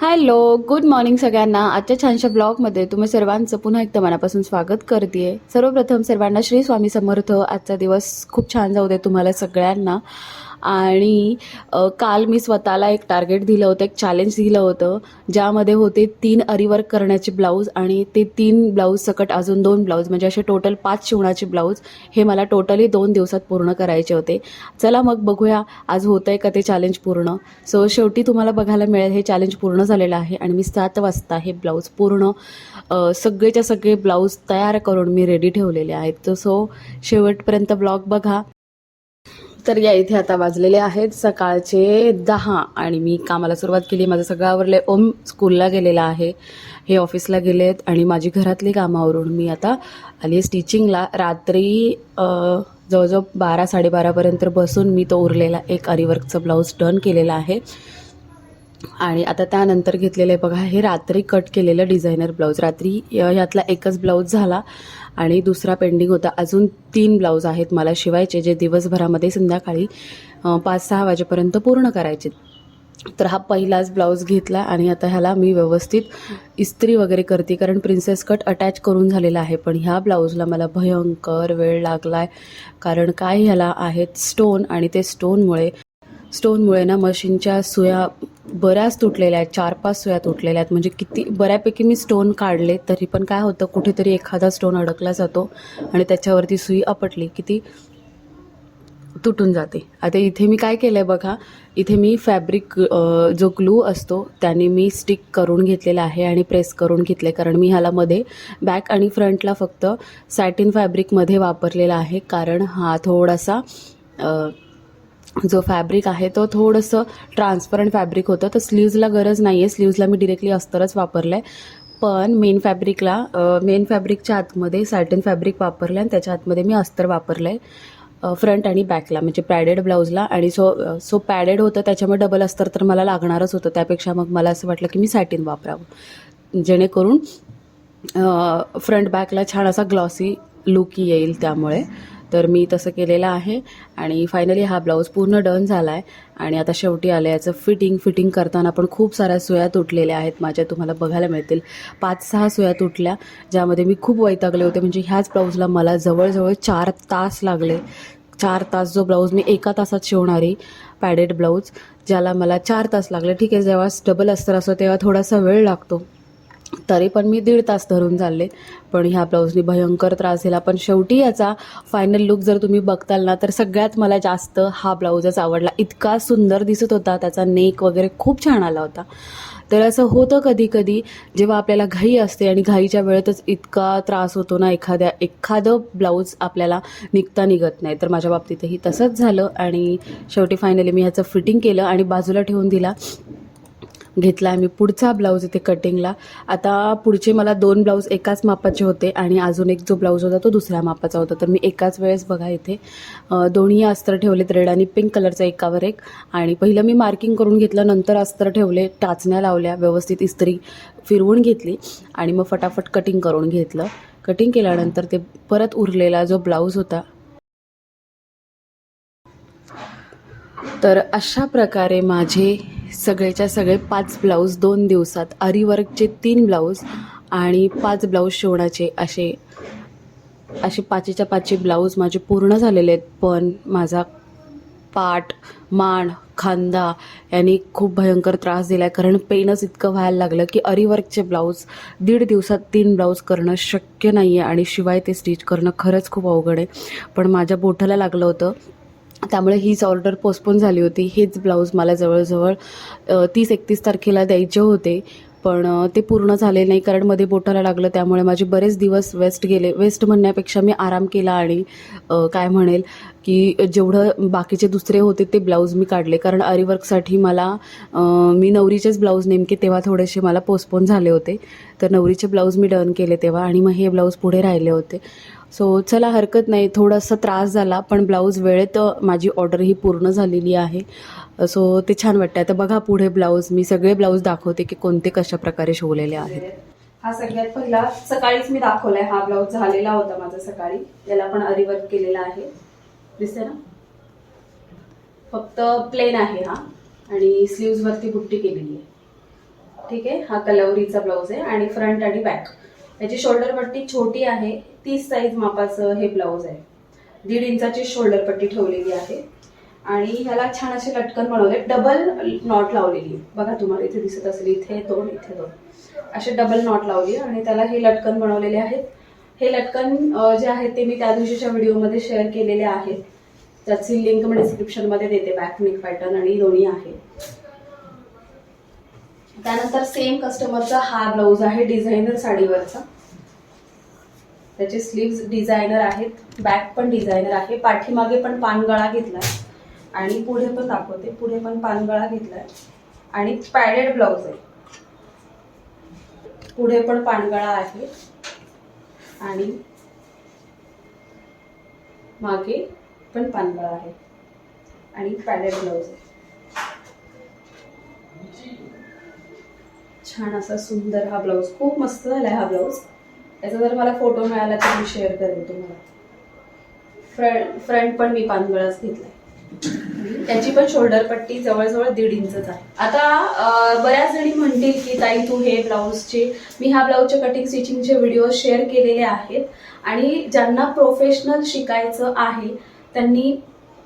Hello good morning सगळ्यांना. आजच्या छानशा ब्लॉगमध्ये तुम्ही सर्वांचं पुन्हा एकदा मनापासून स्वागत करते सर्वप्रथम सर्वांना श्री स्वामी समर्थ. आजचा दिवस खूप छान जाऊ दे तुम्हाला सगळ्यांना. आणि काल मी स्वतःला एक टार्गेट दिलं होतं एक चॅलेंज दिलं होतं ज्यामध्ये होते तीन अरीवर्क करण्याचे ब्लाऊज आणि ते तीन ब्लाऊज सकट अजून दोन ब्लाऊज म्हणजे असे टोटल पाच शिवणाचे ब्लाऊज हे मला टोटली दोन दिवसात पूर्ण करायचे होते. चला मग बघूया आज होतं आहे का ते चॅलेंज पूर्ण? सो शेवटी तुम्हाला बघायला मिळेल हे चॅलेंज पूर्ण झालेलं आहे आणि मी सात वाजता हे ब्लाऊज पूर्ण सगळेच्या सगळे ब्लाऊज तयार करून मी रेडी ठेवलेले आहेत. तर सो शेवटपर्यंत ब्लॉग बघा. तर या इथे आता वाजलेले आहेत सकाळचे दहा आणि मी कामाला सुरुवात केली. माझं सगळं आवरले ओम स्कूलला गेलेला आहे. हे ऑफिसला गेले आहेत आणि माझी घरातली कामावरून मी आता आली स्टिचिंगला. रात्री जवळजवळ बारा साडेबारापर्यंत बसून मी तो उरलेला एक अरीवर्कचं ब्लाऊज डन केलेला आहे. आणि आता त्यानंतर घेतलेलं आहे बघा हे रात्री कट केलेलं डिझायनर ब्लाऊज. रात्री यातला एकच ब्लाऊज झाला. आणि दुसरा पेंडिंग होता. अजून तीन ब्लाऊज आहेत मला शिवायचे जे दिवसभरामध्ये संध्याकाळी पाच सहा वाजेपर्यंत पूर्ण करायचे. तर हा पहिलाच ब्लाऊज घेतला आणि आता ह्याला मी व्यवस्थित इस्त्री वगैरे करते कारण प्रिन्सेस कट अटॅच करून झालेला आहे. पण ह्या ब्लाऊजला मला भयंकर वेळ लागला आहे कारण काय ह्याला आहेत स्टोन आणि ते स्टोनमुळे स्टोनमुळे ना मशीनच्या सुया बऱ्याच तुटलेल्या आहेत चार पाच सुया तुटलेल्या आहेत. म्हणजे किती बऱ्यापैकी मी स्टोन काढले तरी पण काय होतं कुठेतरी एखादा स्टोन अडकला जातो आणि त्याच्यावरती सुई आपटली की ती तुटून जाते. आता इथे मी काय केलं आहे बघा इथे मी फॅब्रिक जो ग्लू असतो त्याने मी स्टिक करून घेतलेला आहे आणि प्रेस करून घेतले कारण मी ह्याला मध्ये बॅक आणि फ्रंटला फक्त सॅटिन फॅब्रिकमध्ये वापरलेला आहे. कारण हा थोडासा जो फॅब्रिक आहे तो थोडंसं ट्रान्सपरंट फॅब्रिक होतं. तर स्लीव्जला गरज नाही आहे स्लीव्जला मी डिरेक्टली अस्तरच वापरलं आहे पण मेन फॅब्रिकला मेन फॅब्रिकच्या आतमध्ये सॅटन फॅब्रिक वापरलं आणि त्याच्या आतमध्ये मी अस्तर वापरलं आहे फ्रंट आणि बॅकला म्हणजे पॅडेड ब्लाऊजला आणि सो सो पॅडेड होतं त्याच्यामुळे डबल अस्तर तर मला लागणारच होतं. त्यापेक्षा मग मला असं वाटलं की मी सॅटिन वापरावं. जेणेकरून फ्रंट बॅकला छान असा ग्लॉसी लुक येईल त्यामुळे. तर मी तसं केलेलं आहे. आणि फायनली हा ब्लाऊज पूर्ण डन झाला आहे आणि आता शेवटी आलं याचं फिटिंग फिटिंग करताना पण खूप साऱ्या सुया तुटलेल्या आहेत. माझ्या तुम्हाला बघायला मिळतील. पाच सहा सुया तुटल्या ज्यामध्ये मी खूप वैतागले होते. म्हणजे ह्याच ब्लाऊजला मला जवळजवळ चार तास लागले. चार तास जो ब्लाऊज मी एका तासात शिवणारी पॅडेड ब्लाऊज ज्याला मला चार तास लागले. ठीक आहे जेव्हा डबल अस्तर असतो तेव्हा थोडासा वेळ लागतो. तरी पण मी दीड तास धरून चालले. पण ह्या ब्लाऊजनी भयंकर त्रास दिला पण शेवटी याचा फायनल लुक जर तुम्ही बघताल ना तर सगळ्यात मला जास्त हा ब्लाऊजच आवडला. इतका सुंदर दिसत होता. त्याचा नेक वगैरे खूप छान आला होता. तर असं होतं कधी कधी जेव्हा आपल्याला घाई असते आणि घाईच्या वेळेतच इतका त्रास होतो ना एखाद्या एखादं ब्लाऊज आपल्याला निघता निघत नाही. तर माझ्या बाबतीतही तसंच झालं आणि शेवटी फायनली मी ह्याचं फिटिंग केलं आणि बाजूला ठेवून दिला. घेतला आहे. मी पुढचा ब्लाऊज इथे कटिंगला आता पुढचे मला दोन ब्लाऊज एकाच मापाचे होते आणि अजून एक जो ब्लाऊज होता तो दुसऱ्या मापाचा होता. तर मी एकाच वेळेस बघा इथे दोन्ही अस्तर ठेवलेत रेड आणि पिंक कलरचा एकावर एक. आणि पहिलं मी मार्किंग करून घेतलं नंतर अस्तर ठेवले टाचण्या लावल्या व्यवस्थित इस्त्री फिरवून घेतली आणि मग फटाफट कटिंग करून घेतलं. कटिंग केल्यानंतर ते परत उरलेला जो ब्लाऊज होता. तर अशा प्रकारे माझे सगळेच्या सगळे पाच ब्लाऊज दोन दिवसात अरीवर्कचे तीन ब्लाऊज आणि पाच ब्लाऊज शिवण्याचे असे असे पाचीच्या पाचशे ब्लाऊज माझे पूर्ण झालेले आहेत. पण माझा पाठ मान खांदा यांनी खूप भयंकर त्रास दिला आहे कारण पेनच इतकं व्हायला लागलं की अरीवर्कचे ब्लाऊज दीड दिवसात तीन ब्लाऊज करणं शक्य नाही आहे आणि शिवाय ते स्टिच करणं खरंच खूप अवघड आहे. पण माझ्या बोठाला लागलं होतं. त्यामुळे हीच ऑर्डर पोस्टपोन झाली होती. हेच ब्लाऊज मला जवळजवळ तीस एकतीस तारखेला द्यायचे होते. पण ते पूर्ण झाले नाही कारण मध्ये बोटाला लागलं. त्यामुळे माझे बरेच दिवस वेस्ट गेले. वेस्ट म्हणण्यापेक्षा मी आराम केला आणि काय म्हणेल की जेवढं बाकीचे दुसरे होते ते ब्लाऊज मी काढले. कारण अरीवर्कसाठी मला मी नवरीचेच ब्लाऊज नेमके तेव्हा थोडेसे मला पोस्टपोन झाले होते. तर नवरीचे ब्लाऊज मी डन केले तेव्हा आणि मग हे ब्लाऊज पुढे राहिले होते. सो चला हरकत नाही थोडासा त्रास झाला पण ब्लाऊज वेळेत माझी ऑर्डर ही पूर्ण झालेली आहे. सो ते छान वाटतं आता बघा पुढे ब्लाऊज मी सगळे ब्लाऊज दाखवते की कोणते कशा प्रकारे शिवलेले आहेत. हा सगळ्यात पहिला सकाळीच मी दाखवलाय हा ब्लाऊज झालेला होता माझा सकाळी. याला पण अरिवर्क केलेला आहे. दिसते ना? फक्त प्लेन आहे हा. आणि स्लीव्ज वरती बुट्टी केलेली आहे. ठीक आहे? हा कलवरीचा ब्लाऊज आहे आणि फ्रंट आणि बॅक याची शोल्डर पट्टी छोटी आहे. तीस साईज मापाचं हे ब्लाऊज आहे. दीड इंचाची शोल्डर पट्टी ठेवलेली आहे. आणि ह्याला छान असे लटकन बनवले. डबल नॉट लावलेली. बघा तुम्हाला इथे दिसत असेल इथे दोन इथे दोन. असे डबल नॉट लावली आणि त्याला हे लटकन बनवलेले आहेत. हे लटकन जे आहेत ते मी त्या दिवशीच्या व्हिडिओमध्ये शेअर केलेले आहेत. त्याची लिंक मी डिस्क्रिप्शनमध्ये देते बॅकनिक पॅटर्न आणि दोन्ही आहे. त्यानंतर सेम कस्टमरचा हा ब्लाऊज आहे डिझायनर साडीवरचा. त्याचे स्लीव्स डिझायनर आहेत बॅक पण डिझायनर आहे. पाठीमागे पण पानगळा घेतला आणि पुढे पण दाखवते पुढे पण पानगळा घेतलाय. आणि पॅडेड ब्लाऊज आहे. पुढे पण पानगळा आहे. आणि मागे पण पानगळा आहे. आणि पॅडेड ब्लाऊज आहे. छान असा सुंदर हा ब्लाऊज खूप मस्त झालाय हा ब्लाऊज याचा जर मला फोटो मिळाला तर मी शेअर करेन तुम्हाला. फ्रंट फ्रंट पण मी पानगळाच घेतलाय. त्याची पण शोल्डर पट्टी जवळजवळ दीड इंचच आहे. आता बऱ्याच जणी म्हणतील की ताई तू हे ब्लाऊजचे मी ह्या ब्लाऊजचे कटिंग स्टिचिंगचे व्हिडिओ शेअर केलेले आहेत. आणि ज्यांना प्रोफेशनल शिकायचं आहे त्यांनी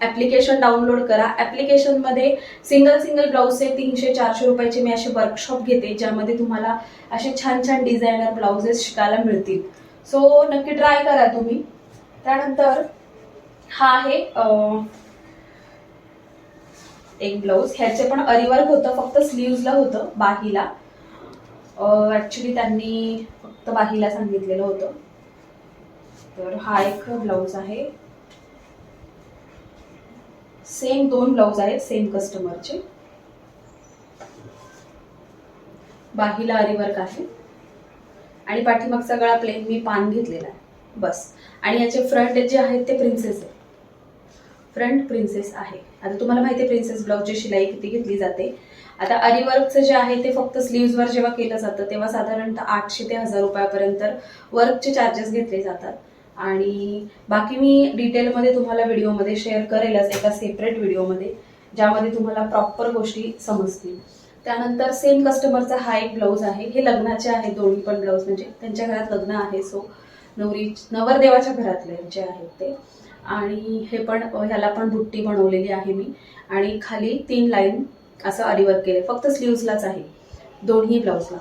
ॲप्लिकेशन डाउनलोड करा. ॲप्लिकेशनमध्ये सिंगल सिंगल ब्लाऊजचे तीनशे चारशे रुपयाचे मी असे वर्कशॉप घेते ज्यामध्ये तुम्हाला असे छान छान डिझायनर ब्लाउजेस शिकायला मिळतील. सो नक्की ट्राय करा तुम्ही. त्यानंतर हा आहे एक ब्लाऊज ह्याचे पण अरिवर्क होतं फक्त स्लीव्जला होतं बाहीला. ॲक्च्युली त्यांनी फक्त बाहीला सांगितलेलं होतं. तर हा एक ब्लाऊज आहे. सेम दोन ब्लाऊज आहेत सेम कस्टमरचे. बाहीला अरिवर्क आहे. आणि पाठीमागचा गळा प्लेन मी पान घेतलेला आहे. बस. आणि याचे फ्रंट जे आहेत ते प्रिन्सेस आहे फ्रंट प्रिन्सेस आहे. आता तुम्हाला माहिती आहे प्रिन्सेस ब्लाऊजची शिलाई किती घेतली जाते. आता अरिवर्कचं जे आहे ते फक्त स्लीव्जवर जेव्हा केलं जातं तेव्हा साधारणतः आठशे ते हजार रुपयापर्यंत वर्कचे चार्जेस घेतले जातात. आणि बाकी मी डिटेलमध्ये तुम्हाला व्हिडिओमध्ये शेअर करेलच एका सेपरेट व्हिडिओमध्ये ज्यामध्ये तुम्हाला प्रॉपर गोष्टी समजतील. त्यानंतर सेम कस्टमरचा हा एक ब्लाऊज आहे. हे लग्नाचे आहे दोन्ही पण ब्लाऊज म्हणजे त्यांच्या घरात लग्न आहे सो नवरी नवरदेवाच्या घरातले जे आहेत ते. आणि हे पण ह्याला पण बुट्टी बनवलेली आहे मी. आणि खाली तीन लाईन असं अरिवर्क केले फक्त स्लीव्जलाच आहे. दोन्ही ब्लाऊजला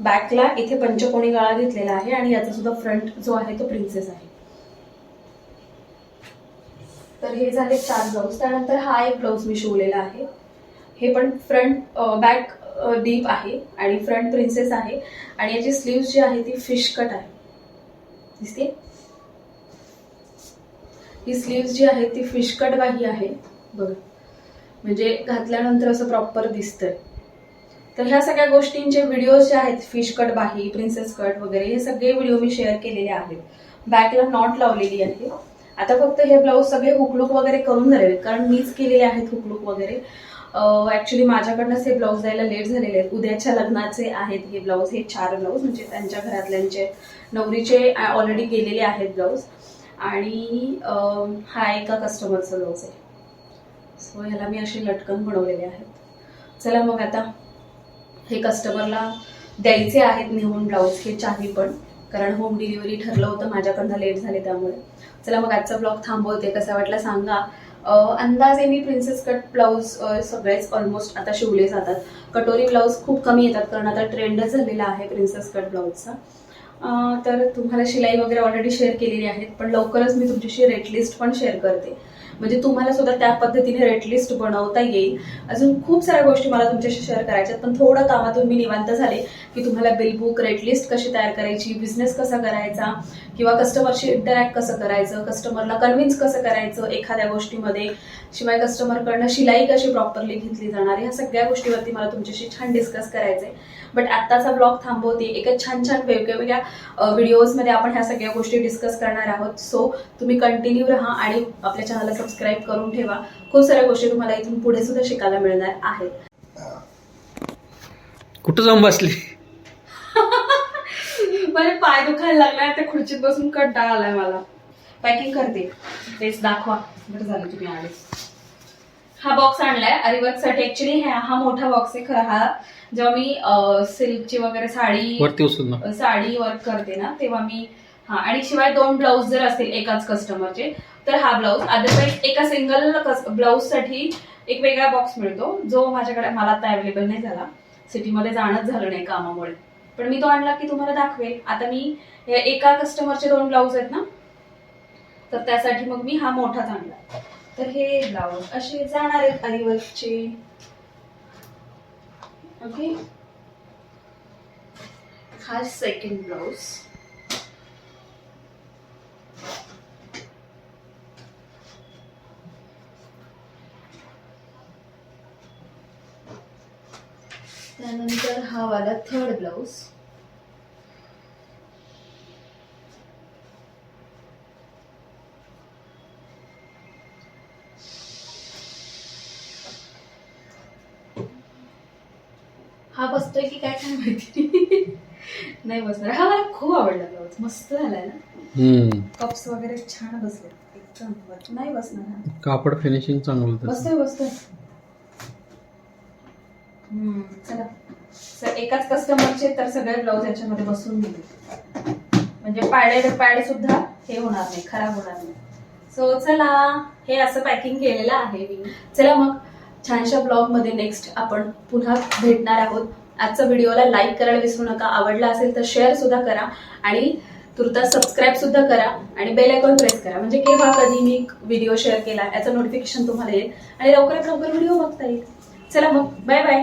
बॅकला इथे पंचकोणी गळा घेतलेला आहे आणि याचा सुद्धा फ्रंट जो आहे तो प्रिन्सेस आहे. तर हे झाले चार ब्लाऊज त्यानंतर हा एक ब्लाऊज मी शिवलेला आहे. हे पण फ्रंट बॅक डीप आहे आणि फ्रंट प्रिन्सेस आहे. आणि याची स्लीव्स जी आहे ती फिश कट आहे. दिसते? ही स्लीव्स जी आहे ती फिश कट बाही आहे. बघ. म्हणजे घातल्यानंतर असं प्रॉपर दिसतंय. तर ह्या सगळ्या गोष्टींचे व्हिडिओज जे आहेत फिश कट बाही प्रिन्सेस कट वगैरे हे सगळे व्हिडिओ मी शेअर केलेले आहेत. बॅकला नॉट लावलेली आहे. आता फक्त हे ब्लाऊज सगळे हुकलूक वगैरे करून झालेले कारण मीच केलेले आहेत हुकलूक वगैरे. ॲक्च्युली माझ्याकडनंच हे ब्लाऊज द्यायला लेट झालेले आहेत. उद्याच्या लग्नाचे आहेत हे ब्लाऊज हे चार ब्लाऊज म्हणजे त्यांच्या घरातल्यांचे नवरीचे ऑलरेडी गेलेले आहेत ब्लाऊज आणि हा एका कस्टमरचा ब्लाऊज आहे. सो ह्याला मी असे लटकन बनवलेले आहेत. चला मग आता हे कस्टमरला द्यायचे आहेत नेहून ब्लाऊज हे चाही पण. कारण होम डिलिव्हरी ठरलं होतं माझ्याकडनं लेट झाले त्यामुळे. चला मग आजचा ब्लॉग थांबवते. कसा वाटला सांगा. अंदाजे मी प्रिन्सेस कट ब्लाऊज सगळेच ऑलमोस्ट आता शिवले जातात. कटोरी ब्लाऊज खूप कमी येतात कारण आता ट्रेंडच झालेला आहे प्रिन्सेस कट ब्लाऊजचा तर तुम्हाला शिलाई वगैरे ऑलरेडी शेअर केलेली आहेत पण लवकरच मी तुमच्याशी रेट लिस्ट पण शेअर करते. म्हणजे तुम्हाला सुद्धा त्या पद्धतीने रेट लिस्ट बनवता येईल. अजून खूप साऱ्या गोष्टी मला तुमच्याशी शेअर करायच्यात पण थोडं कामातून मी निवांत झाले की तुम्हाला बिल बुक रेट लिस्ट कशी तयार करायची बिझनेस कसा करायचा किंवा कस्टमरशी इंटरॅक्ट कसं करायचं कस्टमरला कन्व्हिन्स कसं करायचं एखाद्या गोष्टीमध्ये शिवाय कस्टमरकडनं शिलाई कशी प्रॉपरली घेतली जाणार ह्या सगळ्या गोष्टीवरती मला तुमच्याशी छान डिस्कस करायचंय. बट आत्ताचा ब्लॉग थांबवते एका छान छान वेगवेगळ्या व्हिडिओजमध्ये आपण ह्या सगळ्या गोष्टी डिस्कस करणार आहोत. सो तुम्ही कंटिन्यू राहा आणि आपल्या चॅनलला सबस्क्राईब करून ठेवा. खूप साऱ्या गोष्टी तुम्हाला इथून पुढे सुद्धा शिकायला मिळणार आहेत. कुठं जाऊन बसली? माझे पाय दुखायला लागलाय त्या खुर्चीत बसून कंटाळा आलाय मला. पॅकिंग करते. तेच दाखवा. बरं झालं तुम्ही आले. हा बॉक्स आणलाय अरिवर्कसाठी ऍक्च्युली हा मोठा बॉक्स आहे खरा. हा जेव्हा मी सिल्कची वगैरे साडी. साडी वर्क करते ना तेव्हा मी हा आणि शिवाय दोन ब्लाऊज जर असतील एकाच कस्टमरचे तर हा ब्लाऊज. अदरवाईज एका सिंगल ब्लाऊजसाठी एक वेगळा बॉक्स मिळतो जो माझ्याकडे मला आता अवेलेबल नाही झाला. सिटीमध्ये जाणंच झालं नाही कामामुळे. पण मी तो आणला की तुम्हाला दाखवेल. आता मी एका कस्टमरचे दोन ब्लाऊज आहेत ना तर त्यासाठी मग मी हा मोठाच आणला. तर हे ब्लाऊज असे जाणार आहेत अरिवर्कचे ओके हा सेकंड ब्लाऊज त्यानंतर हा वाला थर्ड ब्लाऊज हा बसतोय की काय काय माहिती? नाही बसणार. हा मला खूप आवडला ब्लाऊज मस्त झालाय ना? कप्स वगैरे छान बसले एकदम. नाही बसणार कापड फिनिशिंग चांगलं. बसतोय बसतोय. चला. सर एकाच कस्टमरचे तर सगळे ब्लाऊज याच्यामध्ये बसून दिले म्हणजे पाडे पाडे सुद्धा हे होणार नाही खराब होणार नाही. सो चला हे असं पॅकिंग केलेलं आहे मी. चला मग छानशा ब्लॉगमध्ये नेक्स्ट आपण पुन्हा भेटणार आहोत. आजचा व्हिडिओला लाईक करायला विसरू नका. आवडला असेल तर शेअर सुद्धा करा आणि तुर्तास सबस्क्राईब सुद्धा करा आणि बेल आयकॉन प्रेस करा. म्हणजे केव्हा कधी मी व्हिडिओ शेअर केला याचं नोटिफिकेशन तुम्हाला येईल. आणि लवकरात लवकर व्हिडिओ बघता येईल. चला मग बाय बाय